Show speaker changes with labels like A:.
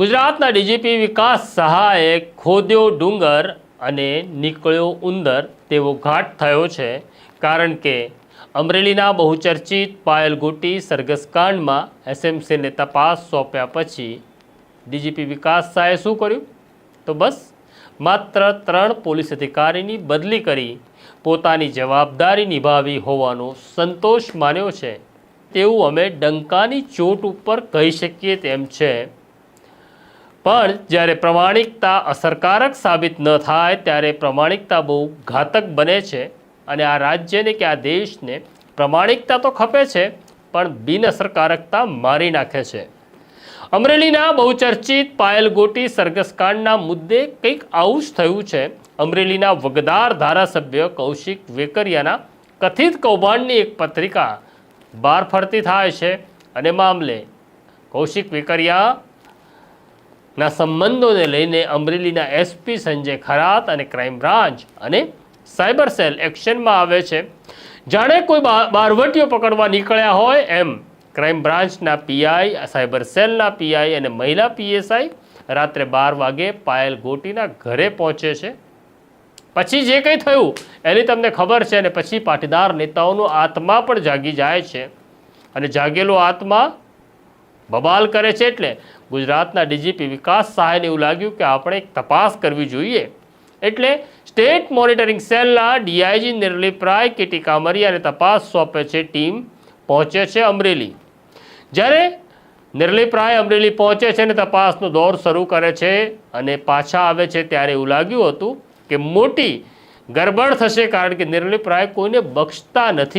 A: ગુજરાતના ડીજીપી વિકાસ સહાયે ખોદ્યો ડુંગર અને નીકળ્યો ઉંદર તેવો ઘાટ થયો છે. કારણ કે અમરેલીના બહુચર્ચિત પાયલ ગોટી સરઘસ કાંડમાં એસએમસીને તપાસ સોંપ્યા પછી ડીજીપી વિકાસ સહાયે શું કર્યું? તો બસ, માત્ર ત્રણ પોલીસ અધિકારીની બદલી કરી પોતાની જવાબદારી નિભાવી હોવાનો સંતોષ માન્યો છે. તેવું અમે ડંકાની ચોટ ઉપર કહી શકીએ તેમ છે. પણ જ્યારે પ્રમાણિકતા અસરકારક સાબિત ન થાય ત્યારે પ્રમાણિકતા બહુ ઘાતક બને છે અને આ રાજ્યને કે આ દેશને પ્રમાણિકતા તો ખપે છે, પણ બિનઅસરકારકતા મારી નાખે છે. અમરેલીના બહુચર્ચિત પાયલ ગોટી સરગસકાંડના મુદ્દે કંઈક આવું જ થયું છે. અમરેલીના વગદાર ધારાસભ્ય કૌશિક વેકરિયાના કથિત કૌભાંડની એક પત્રિકા બહાર ફરતી થાય છે અને મામલે કૌશિક વેકરિયા ના સંબંધોને લઈને અમરેલીના એસપી સંજય ખરાત અને ક્રાઇમ બ્રાન્ચ અને સાયબર સેલ એક્શનમાં આવે છે. જાણે કોઈ બારવટીઓ પકડવા નીકળ્યા હોય એમ ક્રાઇમ બ્રાન્ચના પીઆઈ સાયબર સેલના પીઆઈ અને મહિલા પીએસઆઈ રાત્રે બાર વાગે પાયલ ગોટીના ઘરે પહોંચે છે. પછી જે કંઈ થયું એની તમને ખબર છે અને પછી પાટીદાર નેતાઓનો આત્મા પણ જાગી જાય છે. અને જાગેલો આત્મા બબાલ કરે છે એટલે ગુજરાતના ડીજીપી વિકાસ સહાયને એવું લાગ્યું કે આપણે એક તપાસ કરવી જોઈએ. એટલે સ્ટેટ મોનિટરિંગ સેલના ડીઆઈજી નિર્લિપ રાય કેટી કામરિયાને તપાસ સોંપે છે, ટીમ પહોંચે છે અમરેલી. જ્યારે નિર્લિપ રાય અમરેલી પહોંચે છે અને તપાસનો દોર શરૂ કરે છે અને પાછા આવે છે ત્યારે એવું લાગ્યું હતું કે મોટી ગરબડ થશે કારણ કે નિર્લિપ રાય કોઈને બક્ષતા નથી.